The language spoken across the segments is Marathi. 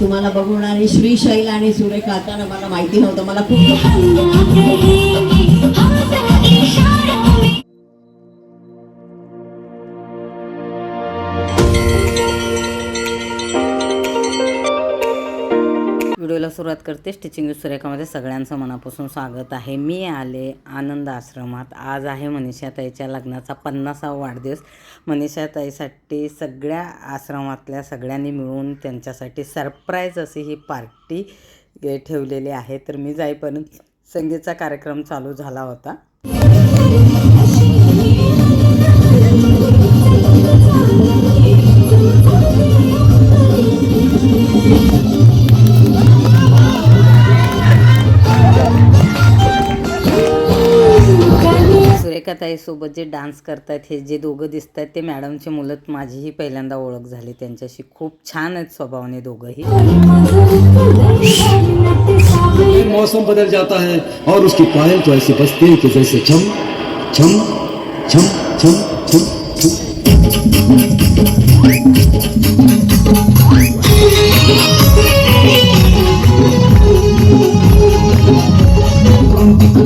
तुम्हाला बघून आणि श्रीशैल आणि सुरेखा आता मला माहिती नव्हतं. मला खूप सुरुवात करते स्टिचिंग सुरेखामध्ये सगळ्यांचं मनापासून स्वागत आहे. मी आले आनंद आश्रमात. आज आहे मनीषाताईच्या लग्नाचा पन्नासावा वाढदिवस. मनीषाताईसाठी सगळ्या आश्रमातल्या सगळ्यांनी मिळून त्यांच्यासाठी सरप्राईज अशी ही पार्टी ठेवलेली आहे. तर मी जाईपर्यंत संगीतचा कार्यक्रम चालू झाला होता. ताईसोबत जे डान्स करतायत हे जे दोघं दिसत आहेत ते मॅडमचे मुलं माझीही पहिल्यांदा ओळख झाली. त्यांच्याशी खूप छान आहेत स्वभावाने दोघंही. मौसम बदल जाता है और उसकी पायल तो ऐसे बसते कि जैसे छम छम छम छम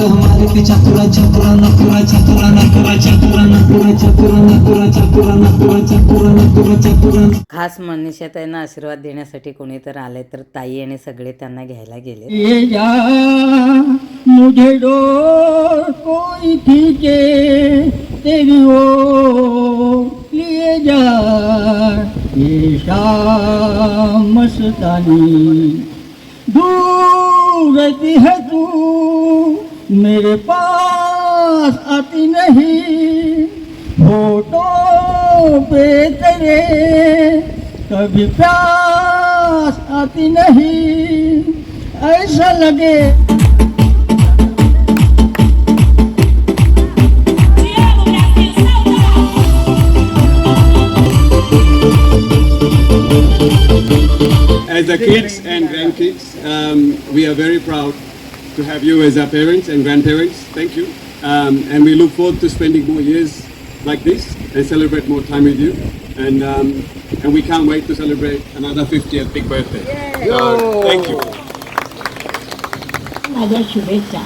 हमारे पे चतुरा चतुरा नकुरा चतुरा नकुरा चतुरा नकुरा चतुरा नकुरा चतुरा नकुरा चतुरा नकुरा चतुरा खास मनीषाताईंना आशीर्वाद देण्यासाठी कोणी तर आले तर ताई आणि सगळे त्यांना घ्यायला गेले. ये जा मुझे डोर कोई खींचे तेरी ओर लिए जा। ये शाम मस्तानी दूर रहती है तू। मेरे पास आती नहीं फोटो पे तेरे कभी प्यास आती नहीं ऐसा लगे As the kids and grandkids, um, we are very proud to have you as our parents and grandparents. Thank you. Um, and we look forward to spending more years like this and celebrate more time with you. And, um, and we can't wait to celebrate another 50th big birthday. So, thank you. माझ्या शुभेच्छा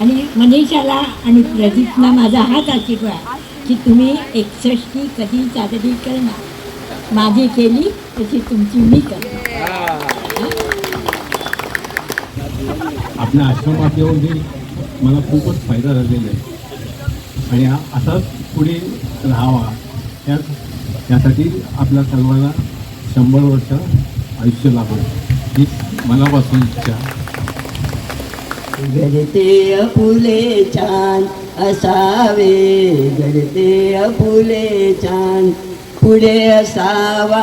आणि मनीषाला आणि प्रदीपला माझा हाच आशीर्वाद की तुम्ही एकसष्टी कधी साजरी करणार माझी केली तशी तुमची मी करणार आपल्या आश्रमात येऊन हे मला खूपच फायदा झालेला आहे. आणि असाच पुढे राहावा. त्या त्यासाठी आपल्या सर्वांना शंभर वर्ष आयुष्य लाभो ही मनापासून इच्छा गडते अपुले छान असावे. गडते अपुले छान पुढे असावा.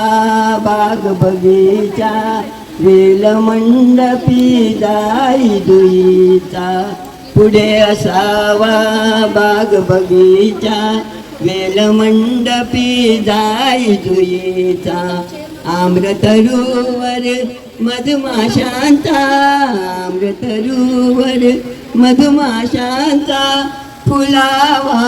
बाग बगीचा वेल मंडपी जाई दुईचा पुढे असावा बाग बगीचा. वेल मंडपी जाई दुईचा आम्रतरुवर मधमाशांचा आम्रतरुवर मधमाशांचा फुलावा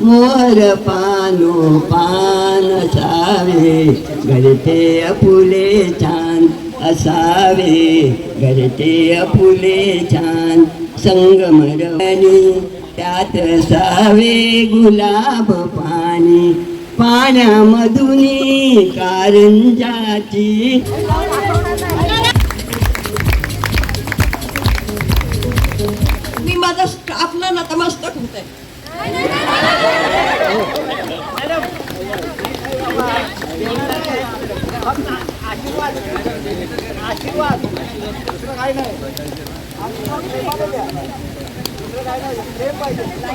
मोर पानो पान सावे घरते फुले छान असावे. घरते फुले छान संगमरवणी त्यात असावे गुलाब पाणी पाण्यामधुनी कारंजाची. मी माझा स्टाफला नतमस्तक होत आहे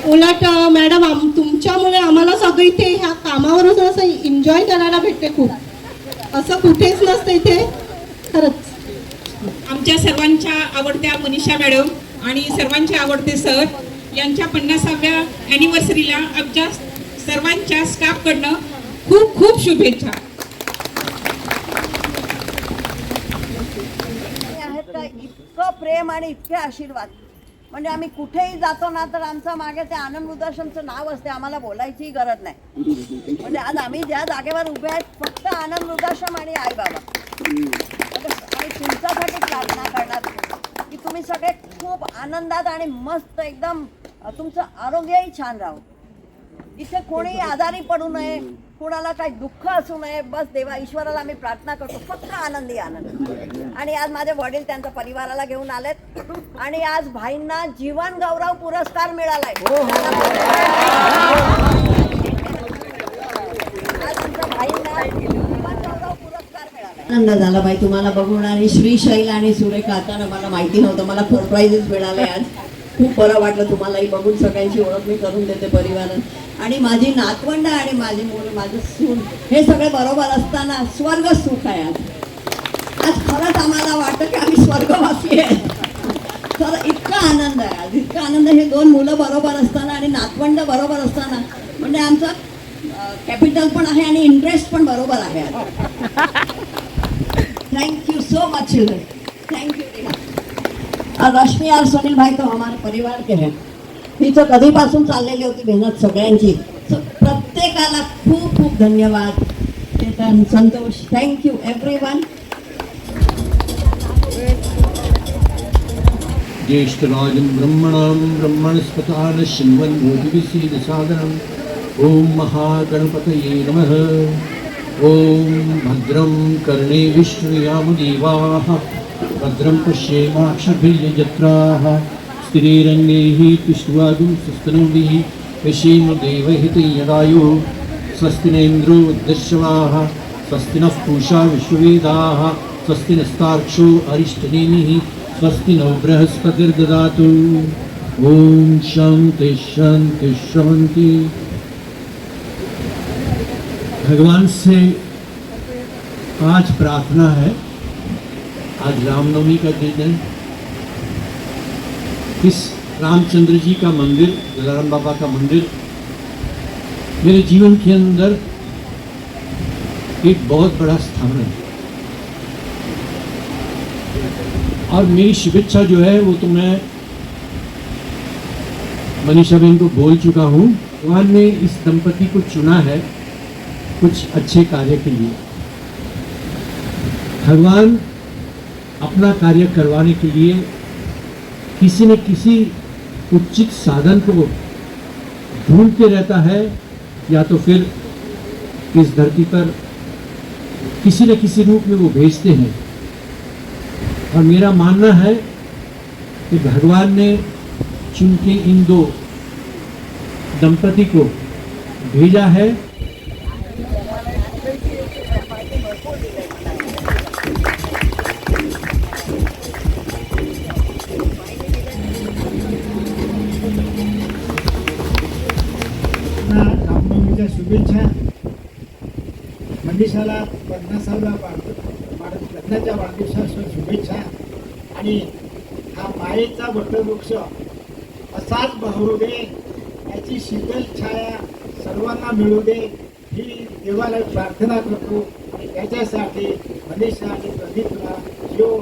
उलट मॅडम आम तुमच्यामुळे आम्हाला सगळं इथे ह्या कामावरच असं एन्जॉय करायला भेटते खूप. असं कुठेच नसतं इथे. खरंच. आमच्या सर्वांच्या आवडत्या मनीषा मॅडम आणि सर्वांचे आवडते सर यांच्या पन्नासाव्या अॅनिव्हर्सरीला आमच्या सर्वांच्या स्टाफकडनं खूप खूप शुभेच्छा. आणि इतके आशीर्वाद. म्हणजे आम्ही कुठेही जातो ना तर आमचं मागे ते आनंद उदर्शनचं नाव असते. आम्हाला बोलायचीही गरज नाही. म्हणजे आज आम्ही ज्या जागेवर उभे आहेत फक्त आनंद उदर्शम आणि आई बाबा. आणि तुमच्यासाठी प्रार्थना करणार की तुम्ही सगळे खूप आनंदात आणि मस्त एकदम तुमचं आरोग्यही छान राहू. इथे कोणी आजारी पडू नये कोणाला काही दुःख असू नये बस देवा ईश्वराला आम्ही प्रार्थना करतो. फक्त आनंदी आनंद. आणि आज माझे वडील त्यांच्या परिवाराला घेऊन आलेत. आणि आज भाईंना जीवन गौरव पुरस्कार मिळालाय. आज आमच्या भाईंना जीवन गौरव पुरस्कार मिळालाय. आनंद झाला बाई तुम्हाला बघून. आणि श्रीशैल आणि सुरेखा आता मला माहिती नव्हतं. मला सरप्राईजेस मिळाले आज. खूप बरं वाटलं तुम्हालाही बघून. सगळ्यांची ओळख मी करून देते परिवारात. आणि माझी नातवंड आणि माझी मुलं माझं सून हे सगळे बरोबर असताना स्वर्ग सुख आहे आज. आज खरंच आम्हाला वाटतं की आम्ही स्वर्गवासी आहे. तर इतका आनंद आहे आज. इतका आनंद हे दोन मुलं बरोबर असताना आणि नातवंड बरोबर असताना म्हणजे आमचं कॅपिटल पण आहे आणि इंटरेस्ट पण बरोबर आहे thank you so much children thank you और रश्मि और सुनील भाई तो हमारे परिवार के हैं. हिचं कधीपासून चाललेली होती मेहनत सगळ्यांची. प्रत्येकाला खूप खूप धन्यवाद. Chetan Santosh. Thank you everyone ज्येष्ठराजं ब्रह्मणां ब्रह्मणस्पतान शृण्वन् भोजविसीदसादनम् ॐ महागणपतये नमः। ॐ भद्रं कर्णे विष्णुयामदेवाः। भद्रं पश्येमाक्षभिर्यजत्राः स्त्रीरङ्गैः तिष्ठवादुं सुस्तनूभिः यशेम देवहितं यदायुः। स्वस्ति न इन्द्रो वृद्धश्रवाः स्वस्ति नः पूषा स्वस्ति नस्तार्क्षो अरिष्टनेमिः स्वस्ति नो बृहस्पतिर्ददातु। ॐ शान्ति शान्ति शान्ति। भगवान से आज प्रार्थना है। आज रामनवमी का दिन है। इस रामचंद्र जी का मंदिर, जलाराम बाबा का मंदिर, मेरे जीवन के अंदर एक बहुत बड़ा स्थान है। और मेरी शुभेच्छा जो है, वो तो मैं मनीषा बहन को बोल चुका हूँ। भगवान ने इस दंपति को चुना है कुछ अच्छे कार्य के लिए। भगवान अपना कार्य करवाने के लिए किसी न किसी उचित साधन को ढूंढते रहता है, या तो फिर इस धरती पर किसी न किसी रूप में वो भेजते हैं। और मेरा मानना है कि भगवान ने चुन के इन दो दंपति को भेजा है शुभेच्छा मनीषाला पन्नासाव्या वाढ लग्नाच्या वाढदिवसाच्या शुभेच्छा. आणि हा मायेचा वटवृक्ष असाच बहरू दे याची शीतल छाया सर्वांना मिळू दे. ही देवाला प्रार्थना करतो आणि त्याच्यासाठी मनीषा आणि प्रदीपला जीव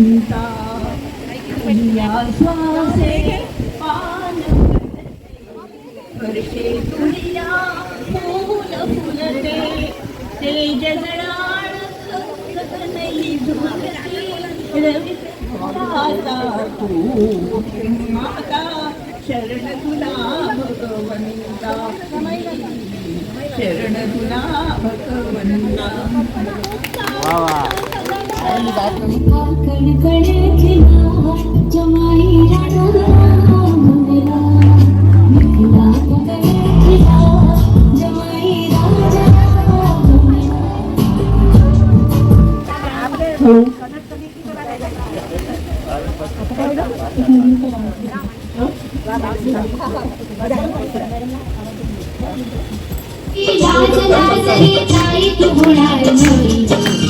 ചിന്ത ശ്വാസേ വർഷേ തുടിയാ മൂല പുലത്തെ തേജകളാണ് മാതാ മാതാ ശരണ തുലാ ഭഗവന്ത ശരണ തുലാ ഭഗവന്ത शरण तुला भगवंता ताई तू होणार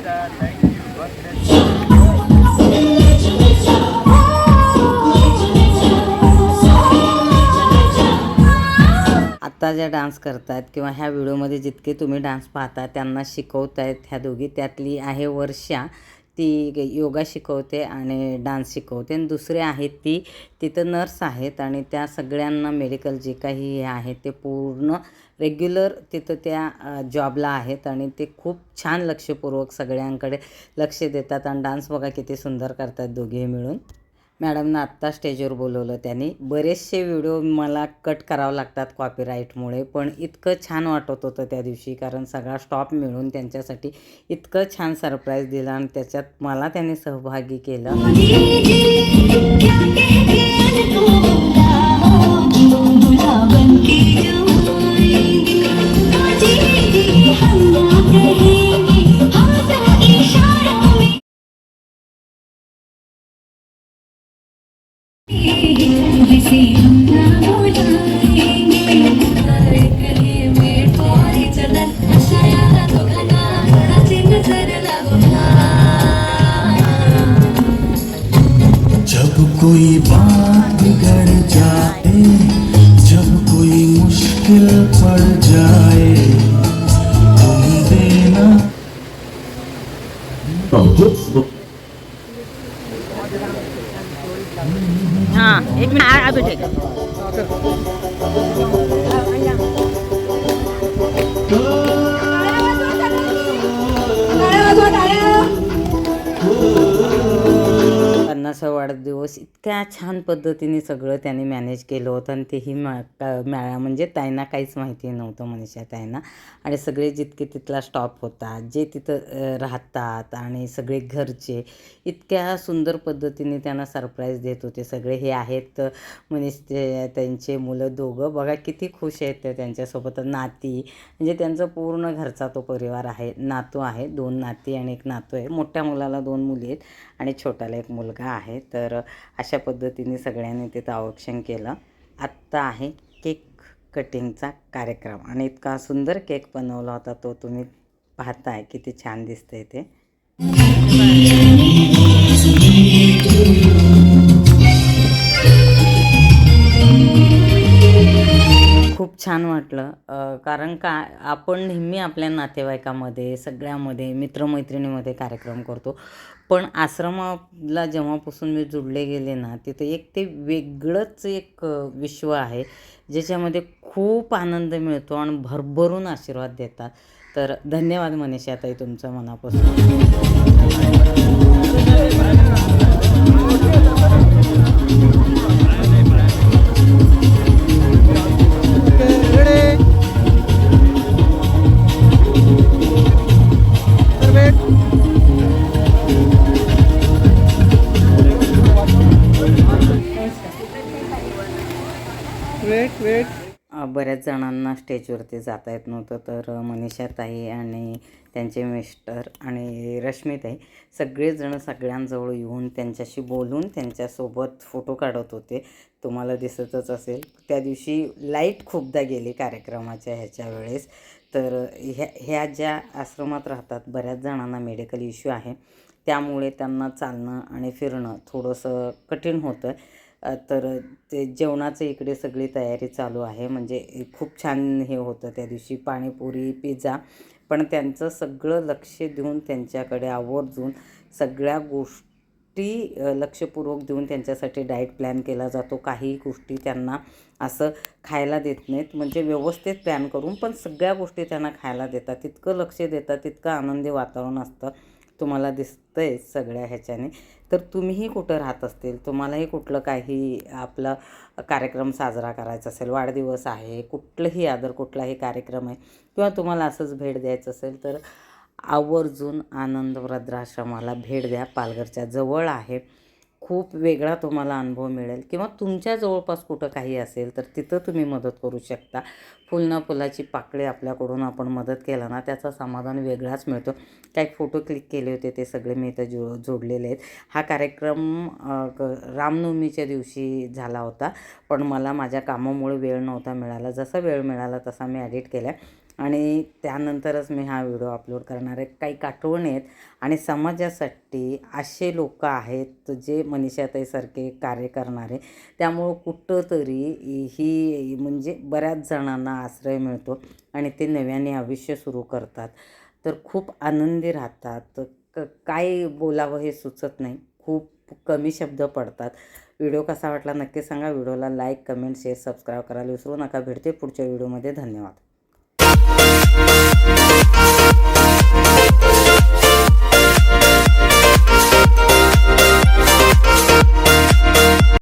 ज्या डान्स करतात किंवा ह्या व्हिडिओमध्ये जितके तुम्ही डान्स पाहता त्यांना शिकवतायत ह्या दोघी. त्यातली आहे वर्षा ती योगा शिकवते आणि डान्स शिकवते. आणि दुसरे आहेत ती तिथं नर्स आहेत आणि त्या सगळ्यांना मेडिकल जे काही हे आहे ते पूर्ण रेग्युलर तिथं त्या जॉबला आहेत आणि ते खूप छान लक्षपूर्वक सगळ्यांकडे लक्ष देतात. आणि डान्स बघा किती सुंदर करतात दोघे मिळून. मॅडमनं आत्ता स्टेजवर बोलवलं त्यांनी. बरेचसे व्हिडिओ मला कट करावं लागतात कॉपीराईटमुळे पण इतकं छान वाटत होतं त्या दिवशी कारण सगळा स्टॉप मिळून त्यांच्यासाठी इतकं छान सरप्राईज दिला आणि त्याच्यात मला त्यांनी सहभागी केलं. हाँ एक मिनट. आ, आ ठीक पन्नासावा वाढदिवस इतक्या छान पद्धतीने सगळं त्याने मॅनेज केलं होतं आणि तेही मा का- म्हणजे ताईंना काहीच माहिती नव्हतं मनीषा ताईंना. आणि सगळे जितके तिथला स्टॉप होता जे तिथं राहतात आणि सगळे घरचे इतक्या सुंदर पद्धतीने त्यांना सरप्राईज देत होते. सगळे हे आहेत मनीष ते त्यांचे मुलं दोघं. बघा किती खुश आहेत ते त्यांच्यासोबत. नाती म्हणजे त्यांचं पूर्ण घरचा तो परिवार आहे नातू आहे दोन नाती आणि एक नातू आहे. मोठ्या मुलाला दोन मुली आहेत. आणि छोटाला एक मुलगा आहे. तर अशा पद्धतीने सगळ्यांनी तिथं औक्षण केलं. आत्ता आहे केक कटिंगचा कार्यक्रम. आणि इतका सुंदर केक बनवला होता तो तुम्ही पाहताय. किती छान दिसतंय ते. खूप छान वाटलं. कारण का आपण नेहमी आपल्या नातेवाईकामध्ये सगळ्यामध्ये मित्रमैत्रिणीमध्ये कार्यक्रम करतो. पण आश्रमाला जेव्हापासून मी जुडले गेले ना तिथे एक ते वेगळंच एक विश्व आहे ज्याच्यामध्ये खूप आनंद मिळतो आणि भरभरून आशीर्वाद देतात. तर धन्यवाद मनीषाताई तुमचं मनापासून. बऱ्याच जणांना स्टेजवरती जाता येत नव्हतं. तर मनीषाताई आणि त्यांचे मिस्टर आणि रश्मीताई सगळेजण सगळ्यांजवळ येऊन त्यांच्याशी बोलून त्यांच्यासोबत फोटो काढत होते. तुम्हाला दिसतच असेल. त्या दिवशी लाइट खूपदा गेली कार्यक्रमाच्या ह्याच्या वेळेस. तर ह्या ह्या ज्या आश्रमात राहतात बऱ्याच जणांना मेडिकल इश्यू आहे. त्यामुळे त्यांना चालणं आणि फिरणं थोडंसं कठीण होतं. तर ते जेवणाचं इकडे सगळी तयारी चालू आहे. म्हणजे खूप छान हे होतं त्या दिवशी. पाणीपुरी पिझ्झा. पण त्यांचं सगळं लक्ष देऊन त्यांच्याकडे आवर्जून सगळ्या गोष्टी लक्षपूर्वक देऊन त्यांच्यासाठी डाएट प्लॅन केला जातो. काही गोष्टी त्यांना असं खायला देत नाहीत. म्हणजे व्यवस्थित प्लॅन करून पण सगळ्या गोष्टी त्यांना खायला देतात. तितकं लक्ष देतात तितकं आनंदी वातावरण असतं. तुम्हाला दिसतंय सगळ्या ह्याच्याने. तर तुम्हीही कुठं राहत असतील तुम्हालाही कुठलं काही आपलं कार्यक्रम साजरा करायचा असेल वाढदिवस आहे कुठलंही आदर कुठलाही कार्यक्रम आहे किंवा तुम्हाला असंच भेट द्यायचं असेल तर आवर्जून आनंद वृद्धाश्रमाला भेट द्या. पालघरच्या जवळ आहे. खूप वेगळा तुम्हाला अनुभव मिळेल. किंवा तुमच्या जवळपास कुठं काही असेल तर तिथं तुम्ही मदत करू शकता. फुल फुलाची पाकळी आपल्याकडून आपण मदत केलं ना त्याचा समाधान वेगळाच मिळतो. काही फोटो क्लिक केले होते ते सगळे मी इथं जो जोडलेले आहेत. हा कार्यक्रम क- रामनवमीच्या दिवशी झाला होता. पण मला माझ्या कामामुळे वेळ नव्हता मिळाला. जसा वेळ मिळाला तसा मी ॲडिट केला आणि त्यानंतरच मी हा व्हिडिओ अपलोड करणार आहे. काही काठवण आहेत. आणि समाजासाठी असे लोक आहेत जे मनीषाताईसारखे कार्य करणारे. त्यामुळं कुठंतरी ही म्हणजे बऱ्याच जणांना आश्रय मिळतो आणि ते नव्याने आयुष्य सुरू करतात. तर खूप आनंदी राहतात. क काय बोलावं हे सुचत नाही. खूप कमी शब्द पडतात. व्हिडिओ कसा वाटला नक्की सांगा. व्हिडिओला लाईक कमेंट शेअर सबस्क्राईब करायला विसरू नका. भेटते पुढच्या व्हिडिओमध्ये. धन्यवाद.